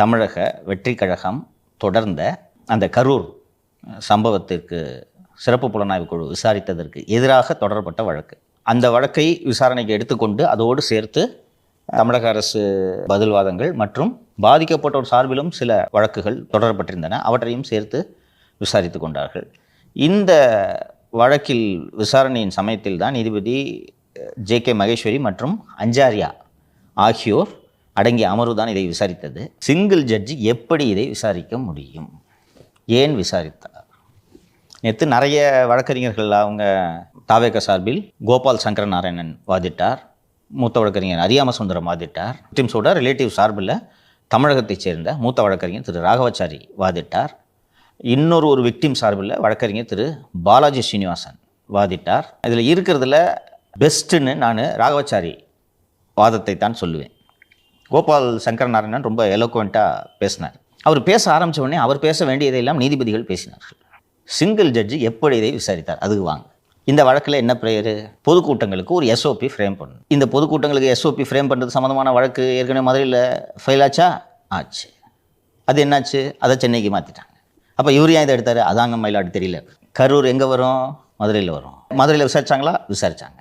தமிழக வெற்றி கழகம் தொடர்ந்த அந்த கரூர் சம்பவத்திற்கு சிறப்பு புலனாய்வு குழு விசாரித்ததற்கு எதிராக தொடரப்பட்ட வழக்கு. அந்த வழக்கை விசாரணைக்கு எடுத்துக்கொண்டு அதோடு சேர்த்து தமிழக அரசு பதில்வாதங்கள் மற்றும் பாதிக்கப்பட்டோர் சார்பிலும் சில வழக்குகள் தொடரப்பட்டிருந்தன. அவற்றையும் சேர்த்து விசாரித்து கொண்டார்கள். இந்த வழக்கில் விசாரணையின் சமயத்தில் தான் நீதிபதி ஜே கே மகேஸ்வரி மற்றும் அஞ்சாரியா ஆகியோர் அடங்கிய அமர்வு தான் இதை விசாரித்தது. சிங்கிள் ஜட்ஜி எப்படி இதை விசாரிக்க முடியும்? ஏன் விசாரித்தார்? நேற்று நிறைய வழக்கறிஞர்கள் அவங்க தாவேக சார்பில் கோபால் சங்கர நாராயணன் வாதிட்டார். மூத்த வழக்கறிஞர் அரியாம சுந்தரம் வாதிட்டார். விக்டிம்ஸோட ரிலேட்டிவ் சார்பில் தமிழகத்தைச் சேர்ந்த மூத்த வழக்கறிஞர் திரு ராகவாச்சாரி வாதிட்டார். இன்னொரு ஒரு விக்டிம் சார்பில் வழக்கறிஞர் திரு பாலாஜி ஸ்ரீனிவாசன் வாதிட்டார். இதில் இருக்கிறதுல பெஸ்ட்டுன்னு நான் ராகவாச்சாரி வாதத்தை தான் சொல்லுவேன். கோபால் சங்கர நாராயணன் ரொம்ப எலோக்வெண்ட்டாக பேசினார். அவர் பேச ஆரம்பிச்ச உடனே அவர் பேச வேண்டியதையெல்லாம் நீதிபதிகள் பேசினார்கள். சிங்கிள் ஜட்ஜி எப்படி இதை விசாரித்தார்? அதுக்கு வாங்க. இந்த வழக்கில் என்ன பிரேயர் பொதுக்கூட்டங்களுக்கு ஒரு எஸ்ஓபி ஃப்ரேம் பண்ணணும். இந்த பொதுக்கூட்டங்களுக்கு எஸ்ஓபி ஃப்ரேம் பண்ணுறது சம்மந்தமான வழக்கு ஏற்கனவே மதுரையில் ஃபெயில் ஆச்சா? ஆச்சு. அது என்னாச்சு? அதை சென்னைக்கு மாற்றிட்டாங்க அப்போ இவர் ஏன் இதை எடுத்தார்? அதாங்க மயிலாடு தெரியல. கரூர் எங்கே வரும்? மதுரையில் வரும். மதுரையில் விசாரிச்சாங்களா? விசாரிச்சாங்க.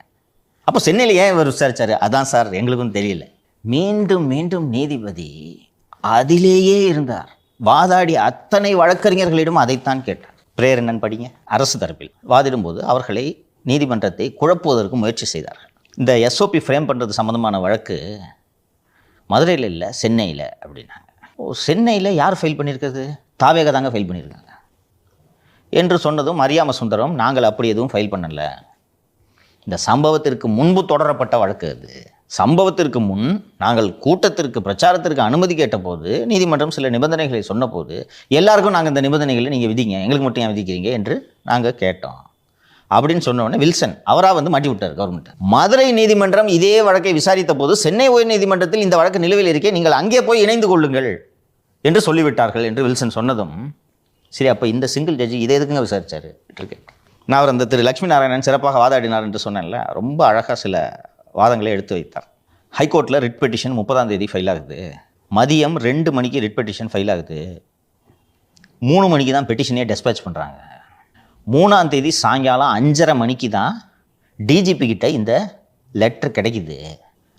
அப்போ சென்னையில் ஏன் இவர் விசாரித்தார் அதான் சார் எங்களுக்கும் தெரியல. மீண்டும் மீண்டும் நீதிபதி அதிலேயே இருந்தார். வாதாடி அத்தனை வழக்கறிஞர்களிடம் அதைத்தான் கேட்டார். பிரேரணன் படிங்க. அரசு தரப்பில். வாதிடும்போது அவர்களை நீதிமன்றத்தை குழப்புவதற்கு முயற்சி செய்தார்கள். இந்த எஸ்ஓபி ஃப்ரேம் பண்ணுறது சம்மந்தமான வழக்கு மதுரையில் இல்லை சென்னையில் அப்படின்னாங்க. ஓ சென்னையில் யார் ஃபைல் பண்ணியிருக்கிறது? தாவேக தாங்க ஃபைல் பண்ணியிருக்காங்க. என்று சொன்னதும் அறியாம சுந்தரம் நாங்கள் அப்படி எதுவும் ஃபைல் பண்ணலை. இந்த சம்பவத்திற்கு முன்பு தொடரப்பட்ட வழக்கு அது. சம்பவத்திற்கு முன் நாங்கள் கூட்டத்திற்கு பிரச்சாரத்திற்கு அனுமதி கேட்டபோது நீதிமன்றம் சில நிபந்தனைகளை சொன்னபோது எல்லாருக்கும் நாங்கள் இந்த நிபந்தனைகளை நீங்கள் விதிங்க எங்களுக்கு மட்டும் ஏன் விதிக்கிறீங்க என்று நாங்கள் கேட்டோம். அப்படின்னு சொன்னோடனே வில்சன் அவராக வந்து மாட்டி விட்டார் கவர்மெண்ட் மதுரை நீதிமன்றம் இதே வழக்கை விசாரித்த போது சென்னை உயர் நீதிமன்றத்தில் இந்த வழக்கு நிலுவையில் இருக்கே நீங்கள் அங்கே போய் இணைந்து கொள்ளுங்கள் என்று சொல்லிவிட்டார்கள் என்று வில்சன் சொன்னதும் சரி அப்போ இந்த சிங்கிள் ஜட்ஜி இதை எதுக்குங்க விசாரிச்சாரு? இருக்கேன் நான் அவர் அந்த திரு லட்சுமி நாராயணன் சிறப்பாக வாதாடினார் என்று சொன்னேன்ல ரொம்ப அழகாக சில வாதங்களை எடுத்து வைத்தார் ஹைகோர்ட்டில் ரிட் பெட்டிஷன் முப்பதாம் தேதி ஃபைல் ஆகுது. மதியம் ரெண்டு மணிக்கு ரிட் பெட்டிஷன் ஃபைல் ஆகுது. மூணு மணிக்கு தான் பெட்டிஷனே டெஸ்பேச் பண்ணுறாங்க மூணாம் தேதி சாயங்காலம் அஞ்சரை மணிக்கு தான் டிஜிபி கிட்ட இந்த லெட்டர் கிடைக்குது.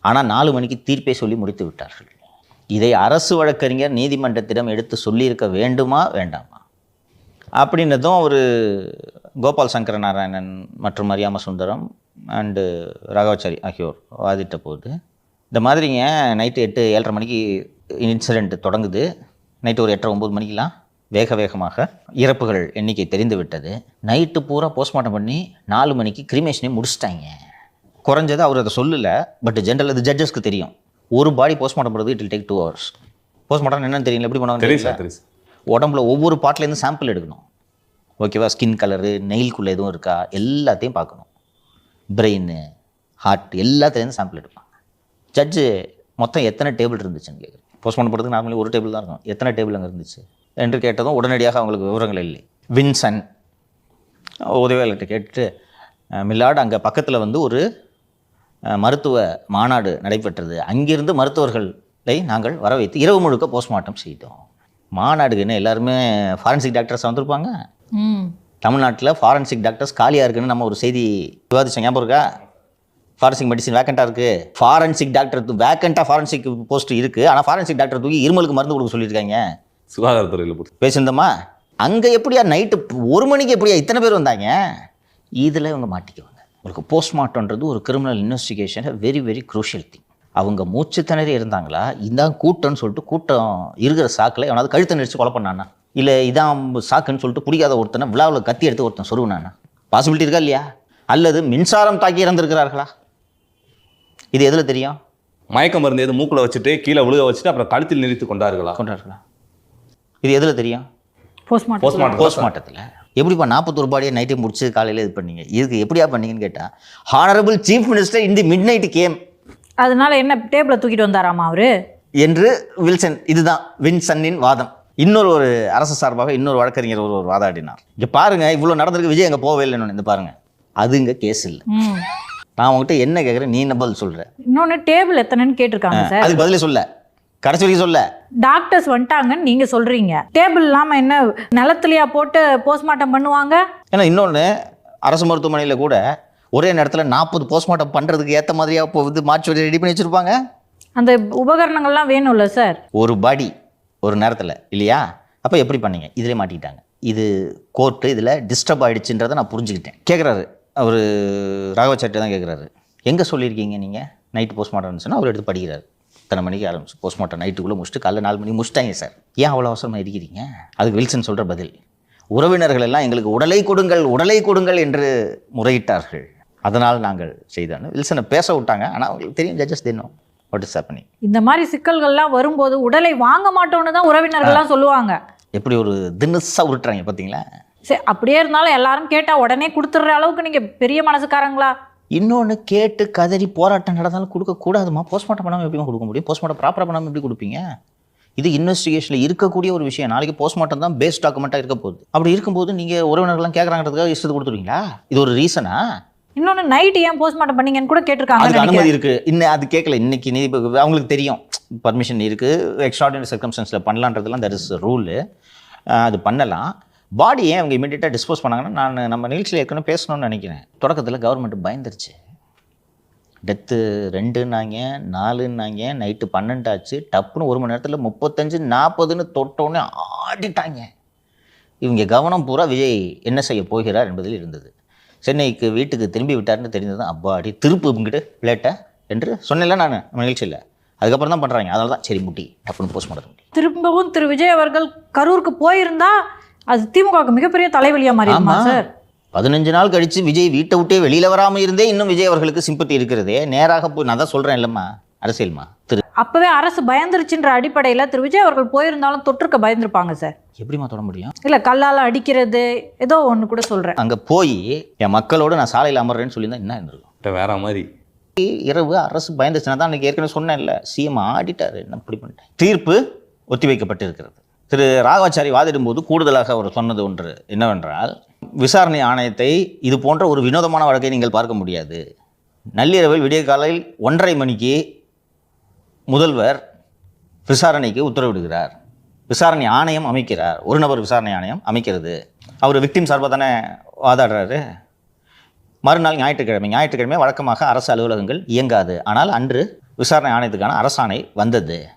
ஆனால் நாலு மணிக்கு தீர்ப்பை சொல்லி முடித்து விட்டார்கள். இதை அரசு வழக்கறிஞர் நீதிமன்றத்திடம் எடுத்து சொல்லியிருக்க வேண்டுமா வேண்டாமா? அப்படின்னதும் ஒரு கோபால் சங்கர நாராயணன் மற்றும் மரியாம சுந்தரம் அண்டு ராகவாச்சாரி ஆகியோர் வாதிட்ட போது இந்த மாதிரிங்க நைட்டு எட்டு ஏழரை மணிக்கு இன்சிடெண்ட் தொடங்குது. நைட்டு ஒரு எட்டரை ஒம்பது மணிக்கெலாம் வேக வேகமாக இறப்புகள் எண்ணிக்கை தெரிந்து விட்டது. நைட்டு பூரா போஸ்ட்மார்ட்டம் பண்ணி நாலு மணிக்கு கிரிமேஷனே முடிச்சிட்டாங்க. குறைஞ்சது அவர் அதை சொல்லலை பட் ஜென்ரல் அது ஜட்ஜஸ்க்கு தெரியும். ஒரு பாடி போஸ்ட்மார்ட்டம் பண்ணுறது it take two hours postmortem என்னன்னு தெரியல எப்படி பண்ணுவாங்க உடம்புல ஒவ்வொரு பார்ட்லேருந்து சாம்பிள் எடுக்கணும். ஓகேவா ஸ்கின் கலரு நெயில்குள்ளே எதுவும் இருக்கா? எல்லாத்தையும் பார்க்கணும். பிரெயின் ஹார்ட் எல்லாத்துலேருந்து சாம்பிள் எடுப்பாங்க. ஜட்ஜு மொத்தம் எத்தனை டேபிள் இருந்துச்சுன்னு கேட்குறேன் போஸ்ட்மார்ட்டம் பண்ணுறதுக்கு நார்மலி ஒரு டேபிள் தான் இருக்கும். எத்தனை டேபிள் அங்கே இருந்துச்சு? என்று கேட்டதும் உடனடியாக அவங்களுக்கு விவரங்கள் இல்லை. வின்சன் உதவியாளர்கிட்ட கேட்டுட்டு மில்லாடு அங்கே பக்கத்தில் வந்து ஒரு மருத்துவ மாநாடு நடைபெற்றது. அங்கிருந்து மருத்துவர்களை நாங்கள் வர வைத்து இரவு முழுக்க போஸ்ட்மார்ட்டம் செய்தோம். மாநாடுக்குன்னு எல்லாருமே ஃபாரன்சிக் டாக்டர்ஸ் வந்திருப்பாங்க. தமிழ்நாட்டில் ஃபாரன்சிக் டாக்டர்ஸ் காலியாக இருக்குன்னு நம்ம ஒரு செய்தி விவாதிச்சோம். ஞாபகம் இருக்கா? ஃபாரன்சிக் மெடிசின் வேக்கண்ட்டாக இருக்குது ஃபாரன்சிக் டாக்டர் வேக்கண்ட்டாக ஃபாரன்சிக் போஸ்ட் இருக்குது ஆனால் ஃபாரன்சிக் டாக்டர் தூக்கி இருமலுக்கு மருந்து கொடுக்க சொல்லியிருக்காங்க. சுகாதாரத்துறையில் பேசியிருந்தோமா? அங்கே எப்படியா நைட்டு ஒரு மணிக்கு எப்படியா இத்தனை பேர் வந்தாங்க? இதில் இவங்க மாட்டிக்குவாங்க. உங்களுக்கு போஸ்ட்மார்ட்டம்ன்றது ஒரு criminal investigation very very crucial thing அவங்க மூச்சு திணறி இருந்தாங்களா? இதான் கூட்டம்னு சொல்லிட்டு கூட்டம் இருக்கிற சாக்கில் எவனாவது கழுத்தை நெரிச்சு கொலை பண்ணானா? இல்லை இதான் சாக்குன்னு சொல்லிட்டு பிடிக்காத ஒருத்தனை விழாவில் கத்தி எடுத்து ஒருத்தன் சொருவினானா பாசிபிலிட்டி இருக்கா இல்லையா? அல்லது மின்சாரம் தாக்கி இறந்திருக்கிறார்களா? இது எதில் தெரியும்? மயக்க மருந்து எது மூக்குல வச்சுட்டு கீழே விழுக வச்சுட்டு அப்புறம் கழுத்தில் நிறுத்தி கொண்டார்களா? கொண்டார்களா? இது எதில் தெரியும்? போஸ்ட்மார்ட்டம் போஸ்ட்மார்ட்டத்தில் எப்படிப்பா நாற்பத்தொரு பாடியை நைட்டே முடிச்சு காலையில் இது பண்ணீங்க? இதுக்கு எப்படியா பண்ணீங்கன்னு கேட்டால் ஹானரபிள் சீஃப் மினிஸ்டர் இந்த மிட் நைட் கேம் அதனால என்ன டேபிளை தூக்கிட்டு வந்தாராமா அவரு? என்று வில்சன் இதுதான் வின்சன்னின் வாதம். இன்னொரு ஒரு அரசு சார்பாக இன்னொரு வழக்கறிஞர் ஒரு ஒரு வாதாடினார். இங்கே பாருங்க இவ்வளோ நடந்திருக்கு விஜய் அங்கே போகவே இல்லைன்னு இந்த பாருங்க. அது இங்கே கேஸ் இல்லை. நான் உங்ககிட்ட என்ன கேட்குறேன் நீ என்ன பதில் சொல்கிற இன்னொன்று டேபிள் எத்தனைன்னு கேட்டிருக்காங்க சார். அதுக்கு பதிலே சொல்ல. கடைசி வரைக்கும் சொல்ல. டாக்டர்ஸ் வந்துட்டாங்கன்னு நீங்க சொல்றீங்க. டேபிள் இல்லாம என்ன நிலத்துலயா போட்டு போஸ்ட்மார்ட்டம் பண்ணுவாங்க? ஏன்னா இன்னொன்று அரசு மருத்துவமனையில் கூட ஒரே நேரத்தில் நாற்பது போஸ்ட்மார்ட்டம் பண்ணுறதுக்கு ஏற்ற மாதிரியா இப்போ வந்து மாற்றி ரெடி பண்ணி வச்சுருப்பாங்க. அந்த உபகரணங்கள்லாம் வேணும்ல சார்? ஒரு பாடி. ஒரு நேரத்தில் இல்லையா? அப்போ எப்படி பண்ணீங்க? இதிலே மாட்டிக்கிட்டாங்க. இது கோர்ட்டு இதில் டிஸ்டர்ப் ஆகிடுச்சுன்றதை நான் புரிஞ்சுக்கிட்டேன். கேட்குறாரு அவர் ராகவச்சாட்டை தான் கேட்குறாரு எங்கே சொல்லியிருக்கீங்க நீங்கள் நைட்டு போஸ்ட்மார்ட்டம் இருந்துச்சுன்னா அவர் எடுத்து படிக்கிறார். இத்தனை மணிக்கு ஆரம்பிச்சு போஸ்ட்மார்ட்டம் நைட்டுக்குள்ளே முடிச்சுட்டு காலைல நாலு மணிக்கு முடிச்சிட்டாங்க சார். ஏன் அவ்வளோ அவசரமாக இருக்கிறீங்க அதுக்கு வில்சன் சொல்கிற பதில் உறவினர்கள் எல்லாம் எங்களுக்கு உடலை கொடுங்கள் உடலை கொடுங்கள் என்று முறையிட்டார்கள். அதனால் நாங்கள் செய்தோன்னு வில்சனை பேச விட்டாங்க. ஆனால் அவங்களுக்கு தெரியும் ஜட்ஜஸ் தினம் வாட் இஸ் ஹேப்பனிங் இந்த மாதிரி சிக்கல்கள்லாம் வரும்போது உடலை வாங்க மாட்டோம்னு தான் உறவினர்கள்லாம் சொல்லுவாங்க. எப்படி ஒரு தினுசாக உருட்டுறாங்க பார்த்தீங்களா சரி அப்படியே இருந்தாலும் எல்லாரும் கேட்டா உடனே கொடுத்துடுற அளவுக்கு நீங்க பெரிய மனசுக்காரங்களா? இன்னொன்று கேட்டு கதறி போராட்டம் நடந்தாலும் கொடுக்கக்கூடாதுமா போஸ்ட்மார்ட்டம் பண்ணாமல் எப்படிமா கொடுக்க முடியும்? போஸ்ட்மார்ட்டம் ப்ராப்பராக பண்ணாமல் எப்படி கொடுப்பீங்க? இது இன்வெஸ்டிகேஷனில் இருக்கக்கூடிய ஒரு விஷயம். நாளைக்கு போஸ்ட்மார்ட்டம் தான் பேஸ் டாக்குமெண்ட்டாக இருக்க போகுது. அப்படி இருக்கும்போது நீங்கள் உறவினர்கள்லாம் கேட்குறாங்கிறதுக்காக இஷ்டத்தை கொடுத்துருவீங்களா? இது ஒரு ரீசனா இன்னொன்னு நைட் ஏன் போஸ்ட்மார்ட்டம் பண்ணீங்கன்னு கூட கேட்டிருக்காங்கன்னு அதுக்கு அனுமதி இருக்குது இன்னும் அது கேட்கல. இன்னைக்கு நீதி அவங்களுக்கு தெரியும். பர்மிஷன் இருக்குது எக்ஸ்ட்ராடினரி சர்க்கம்ஸ்டன்ஸில் பண்ணலான்றதுலாம் தட் இஸ் ரூலு அது பண்ணலாம். பாடி ஏன் அவங்க இமீடியட்டாக டிஸ்போஸ் பண்ணாங்கன்னா நான் நம்ம நிகழ்ச்சியில் ஏற்கனவே பேசணும்னு நினைக்கிறேன். தொடக்கத்தில் கவர்மெண்ட் பயந்துருச்சு. டெத்து ரெண்டுன்னாங்க நாலுன்னாங்க நைட்டு பன்னெண்டாச்சு டப்புன்னு ஒரு மணி நேரத்தில் முப்பத்தஞ்சு நாற்பதுன்னு தொட்டோன்னே ஆடிட்டாங்க. இவங்க கவனம் பூரா விஜய் என்ன செய்ய போகிறார் என்பதில் இருந்தது. சென்னைக்கு வீட்டுக்கு திரும்பி விட்டார்னு தெரிந்தது அப்பாடி திருப்பு இங்கிட்டு லேட்டா என்று சொன்னேன்ல நான் நிகழ்ச்சியில் அதுக்கப்புறம் தான் பண்ணுறாங்க அதனால தான் சரி முட்டி அப்படின்னு போஸ்ட் பண்ணுறது திரும்பவும் திரு. விஜய் அவர்கள் கரூருக்கு போயிருந்தா அது திமுகவுக்கு மிகப்பெரிய தலைவலியா மாறிடுமா ஆமா. சார்? பதினஞ்சு நாள் கழித்து விஜய் வீட்டை விட்டே வெளியில் வராமல் இருந்தே இன்னும் விஜய் அவர்களுக்கு சிம்பத்தி இருக்கிறதே. நேராக போய் நான் தான் சொல்கிறேன் இல்லைம்மா அரசியல்மா திரு. அப்பவே அரசு பயந்துருச்சுன்ற அடிப்படையில திரு விஜய் அவர்கள் போயிருந்தாலும் தொற்றுக்க பயந்துருப்பாங்க சார். எப்படிம்மா தொட முடியும்? இல்ல கல்லால அடிக்கிறது ஏதோ ஒண்ணு கூட சொல்றேன். அங்கே போய் என் மக்களோடு நான் சாலையில் அமர்றேன்னு சொல்லியிருந்தா என்ன இருந்திருக்கும் வேற மாதிரி. இரவு அரசு பயந்துச்சுன்னா தான் அன்றைக்கி ஏற்கனவே சொன்னேன்ல சிஎம் ஆடிட்டார் என்ன இப்படி பண்ணிட்டேன் தீர்ப்பு ஒத்திவைக்கப்பட்டிருக்கிறது திரு ராகவாச்சாரி வாதிடும்போது கூடுதலாக அவர் சொன்னது ஒன்று என்னவென்றால் விசாரணை ஆணையத்தை இது போன்ற ஒரு வினோதமான வழக்கை நீங்கள் பார்க்க முடியாது. நள்ளிரவில் விடிய காலையில் ஒன்றரை மணிக்கு முதல்வர் விசாரணைக்கு உத்தரவிடுகிறார். விசாரணை ஆணையம் அமைக்கிறார். ஒரு நபர் விசாரணை ஆணையம் அமைக்கிறது. அவர் விக்டிம் சார்பாக தானே வாதாடுறாரு. மறுநாள் ஞாயிற்றுக்கிழமை ஞாயிற்றுக்கிழமை வழக்கமாக அரசு அலுவலகங்கள் இயங்காது. ஆனால் அன்று விசாரணை ஆணையத்துக்கான அரசாணை வந்தது.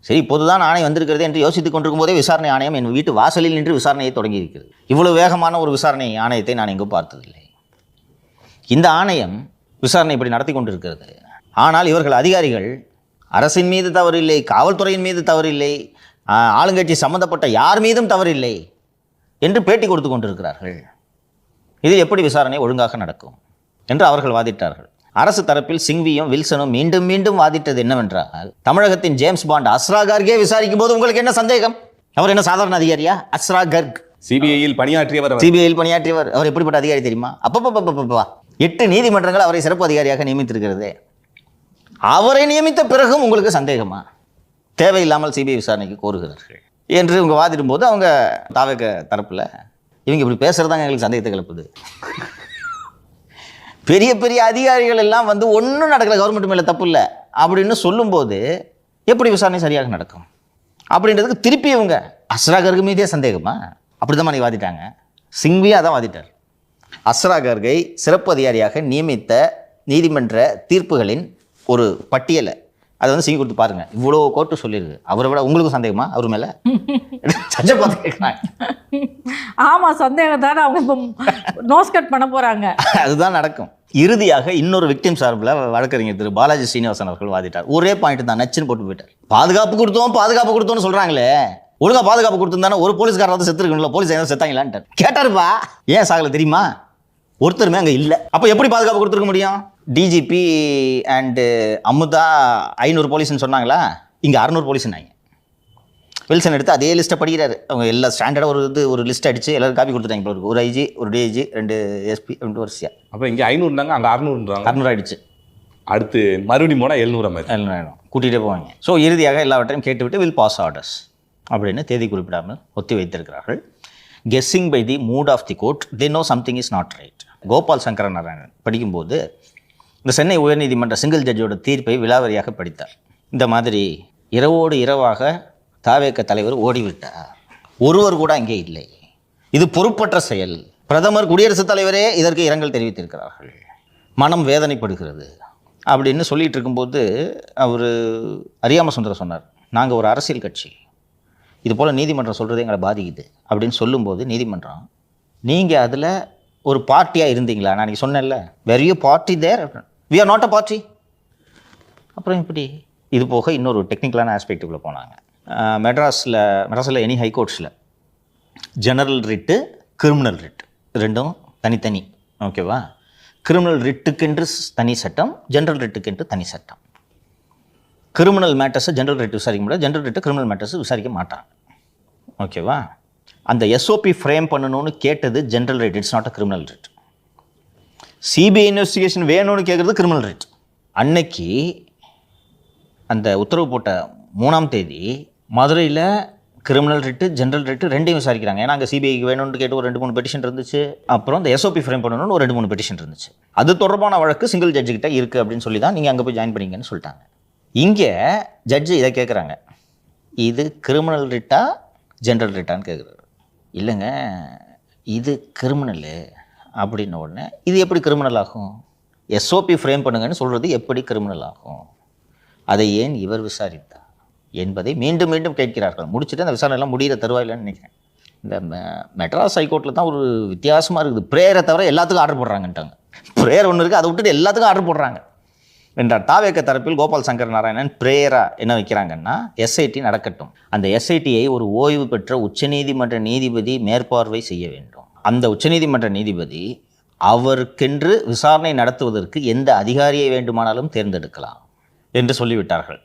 சரி இப்போதுதான் ஆணை வந்திருக்கிறது என்று யோசித்துக் கொண்டிருக்கும் போதே விசாரணை ஆணையம் என் வீட்டு வாசலில் நின்று விசாரணையை தொடங்கியிருக்கிறது. இவ்வளோ இவ்வளவு வேகமான ஒரு விசாரணை ஆணையத்தை நான் எங்கும் பார்த்ததில்லை. இந்த ஆணையம் விசாரணை இப்படி நடத்தி கொண்டிருக்கிறது. ஆனால் இவர்கள் அதிகாரிகள் அரசின் மீது தவறில்லை காவல்துறையின் மீது தவறில்லை ஆளுங்கட்சி சம்பந்தப்பட்ட யார் மீதும் தவறில்லை என்று பேட்டி கொடுத்து கொண்டிருக்கிறார்கள். இது எப்படி விசாரணை ஒழுங்காக நடக்கும் என்று அவர்கள் வாதிட்டார்கள். அரசு தரப்பில் சிங்வியும் வில்சனும் மீண்டும் மீண்டும் வாதிட்டது என்னவென்றால் தமிழகத்தின் ஜேம்ஸ் பாண்ட் அஸ்ரா கார்கே விசாரிக்கும் போது உங்களுக்கு என்ன சந்தேகம்? அவர் என்ன சாதாரண அதிகாரியா? அஸ்ரா கர்க். சிபிஐயில் பணியாற்றியவர். சிபிஐயில் பணியாற்றியவர். அவர் எப்படிப்பட்ட அதிகாரி தெரியுமா? அப்பப்பப்பப்பப்பா எட்டு நீதிமன்றங்கள் அவரை சிறப்பு அதிகாரியாக நியமித்திருக்கிறது. அவரை நியமித்த பிறகும் உங்களுக்கு சந்தேகமா? தேவையில்லாமல் சிபிஐ விசாரணைக்கு கோருகிறார்கள். என்று இவங்க வாதிடும் போது அவங்க தாவக தரப்பில் இவங்க இப்படி பேசுகிறதாங்க எங்களுக்கு சந்தேகத்தை கிளப்புது. பெரிய பெரிய அதிகாரிகள் எல்லாம் வந்து ஒன்றும் நடக்கல கவர்மெண்ட் மேலே தப்பு இல்லை. அப்படின்னு சொல்லும்போது எப்படி விசாரணை சரியாக நடக்கும்? அப்படின்றதுக்கு திருப்பி இவங்க அஸ்ராகருக்கு மீதே சந்தேகமா? அப்படி தான் வாதிட்டாங்க. சிங்வியாக தான் வாதிட்டார். அஸ்ரா கர்கை சிறப்பு அதிகாரியாக நியமித்த நீதிமன்ற தீர்ப்புகளின் ஒரு பட்டியலை அதை வந்து சிங்கி கொடுத்து பாருங்க. இவ்வளோ கோர்ட்டு சொல்லியிருக்கு. அவரை விட உங்களுக்கு சந்தேகமா? அவர் மேலே? சஜ்ஜை பார்த்து கேட்குறாங்க. ஆமா சந்தேகம் தானே அவங்க இப்போ நோஸ் கட் பண்ண போறாங்க. அதுதான் நடக்கும். இறுதியாக இன்னொரு விக்டிம் சார்பில் வழக்கறிஞர் திரு பாலாஜி ஸ்ரீனிவாசன் அவர்கள் வாதிட்டார். ஒரே பாயிண்ட் தான் நச்சுன்னு போட்டு போயிட்டார். பாதுகாப்பு கொடுத்தோம் பாதுகாப்பு கொடுத்தோம்னு சொல்றாங்களே. ஒழுங்கா பாதுகாப்பு கொடுத்துருந்தானே ஒரு போலீஸ்காரர் வந்து செத்துருக்கணும்ல போலீஸ் எதாவது செத்தாங்களான்ட்டார் கேட்டாருப்பா. ஏன் சாகல தெரியுமா? ஒருத்தருமே அங்கே இல்லை. அப்போ எப்படி பாதுகாப்பு கொடுத்துருக்க முடியும்? டிஜிபி அண்டு அமுதா ஐநூறு போலீஸ்னு சொன்னாங்களா? இங்கே அறநூறு போலீஸ்னாங்க வில்சன் எடுத்து அதே லிஸ்ட்டை படிக்கிறாரு. அவங்க எல்லா ஸ்டாண்டர்டாக ஒரு இது ஒரு லிஸ்ட் அடிச்சு எல்லாரும் காப்பி கொடுத்துட்டாங்க போல. ஒரு ஐஜி ஒரு டிஐஜி ரெண்டு எஸ்பி ரெண்டு வரிசையா அப்ப இங்க ஐநூறுனாங்க அங்க அறுநூறுன்றாங்க அறுநூறு ஆயிடுச்சு. அடுத்து மறுபடியும் போனா எழுநூறு மாதிரி. ஆயிடும். கூட்டிகிட்டே போவாங்க. ஸோ இறுதியாக எல்லாவற்றையும் கேட்டுவிட்டு வில் பாஸ் ஆர்டர்ஸ் அப்படின்னு தேதி குறிப்பிடாமல் ஒத்தி வைத்திருக்கிறார்கள். Guessing by the mood of the court they know something is not right Gopal Sankaranarayanan படிக்கும்போது இந்த சென்னை உயர்நீதிமன்ற சிங்கிள் ஜட்ஜோட தீர்ப்பை விலாவரியாக படித்தார். இந்த மாதிரி இரவோடு இரவாக தாவேக்க தலைவர் ஓடிவிட்டார். ஒருவர் கூட அங்கே இல்லை. இது பொறுப்பற்ற செயல். பிரதமர் குடியரசுத் தலைவரே இதற்கு இரங்கல் தெரிவித்திருக்கிறார்கள். மனம் வேதனைப்படுகிறது அப்படின்னு சொல்லிட்டு இருக்கும்போது அவர் அரியாம சுந்தரம் சொன்னார். நாங்கள் ஒரு அரசியல் கட்சி. இது போல் நீதிமன்றம் சொல்கிறது எங்களை பாதிக்குது அப்படின்னு சொல்லும்போது நீதிமன்றம் நீங்கள் அதில் ஒரு பார்ட்டியாக இருந்தீங்களா? நான் சொன்னேன்ல where you party there we are not a party அப்புறம் இப்படி. இது போக இன்னொரு டெக்னிக்கலான ஆஸ்பெக்டுக்குள்ளே போனாங்க. மெட்ராஸில் மெட்ராஸில் எனி ஹைகோர்ட்ஸில் ஜெனரல் ரிட்டு கிரிமினல் ரிட் ரெண்டும் தனித்தனி. ஓகேவா கிரிமினல் ரிட்டுக்கென்று தனி சட்டம் ஜென்ரல் ரிட்டுக்கென்று தனி சட்டம். கிரிமினல் மேட்டர்ஸை ஜென்ரல் ரிட்டு விசாரிக்க முடியாது. ஜென்ரல் ரிட்டு கிரிமினல் மேட்டர்ஸ் விசாரிக்க மாட்டாங்க. ஓகேவா அந்த எஸ்ஓபி ஃப்ரேம் பண்ணணும்னு கேட்டது general writ it's not a criminal writ CBI investigation வேணும்னு கேட்குறது கிரிமினல் ரைட் அன்னைக்கு அந்த உத்தரவு போட்ட மூணாம் தேதி மதுரையில் கிரிமினல் ரிட்டு ஜென்ரல் ரிட்டு ரெண்டையும் விசாரிக்கிறாங்க. ஏன்னா அங்கே சிபிஐக்கு வேணும்னு கேட்டு ஒரு ரெண்டு மூணு பெட்டிஷன் இருந்துச்சு. அப்புறம் இந்த எஸ்ஓபி ஃப்ரேம் பண்ணணும்னு ஒரு ரெண்டு மூணு பெட்டிஷன் இருந்துச்சு. அது தொடர்பான வழக்கு சிங்கிள் ஜட்ஜு கிட்ட இருக்குது அப்படின்னு சொல்லி தான் நீங்கள் அங்கே போய் ஜாயின் பண்ணிங்கன்னு சொல்லிட்டாங்க. இங்கே ஜட்ஜு இதை கேட்குறாங்க இது கிரிமினல் ரிட்டா ஜென்ரல் ரிட்டான்னு கேட்குறாரு இல்லைங்க இது கிரிமினலு அப்படின்ன உடனே இது எப்படி கிரிமினல் ஆகும்? எஸ்ஓபி ஃப்ரேம் பண்ணுங்கன்னு சொல்கிறது எப்படி கிரிமினல் ஆகும்? அதை ஏன் இவர் விசாரித்தார் என்பதை மீண்டும் மீண்டும் கேட்கிறார்கள். முடிச்சுட்டு அந்த விசாரணை எல்லாம் முடிகிற தருவாயில்லைன்னு நினைக்கிறேன். இந்த மெ- மெட்ராஸ் ஹைகோர்ட்டில் தான் ஒரு வித்தியாசமாக இருக்குது. ப்ரேயரை தவிர எல்லாத்துக்கும் ஆர்டர் போடுறாங்கன்ட்டாங்க. ப்ரேயர் ஒன்று இருக்குது அதை விட்டுட்டு எல்லாத்துக்கும் ஆர்டர் போடுறாங்க. என்றார். தாவேக்க தரப்பில் கோபால் சங்கர் நாராயணன் பிரேயரா என்ன வைக்கிறாங்கன்னா எஸ்ஐடி நடக்கட்டும். அந்த எஸ்ஐடியை ஒரு ஓய்வு பெற்ற உச்சநீதிமன்ற நீதிபதி மேற்பார்வை செய்ய வேண்டும். அந்த உச்சநீதிமன்ற நீதிபதி அவருக்கென்று விசாரணை நடத்துவதற்கு எந்த அதிகாரியை வேண்டுமானாலும் தேர்ந்தெடுக்கலாம் என்று சொல்லிவிட்டார்கள்.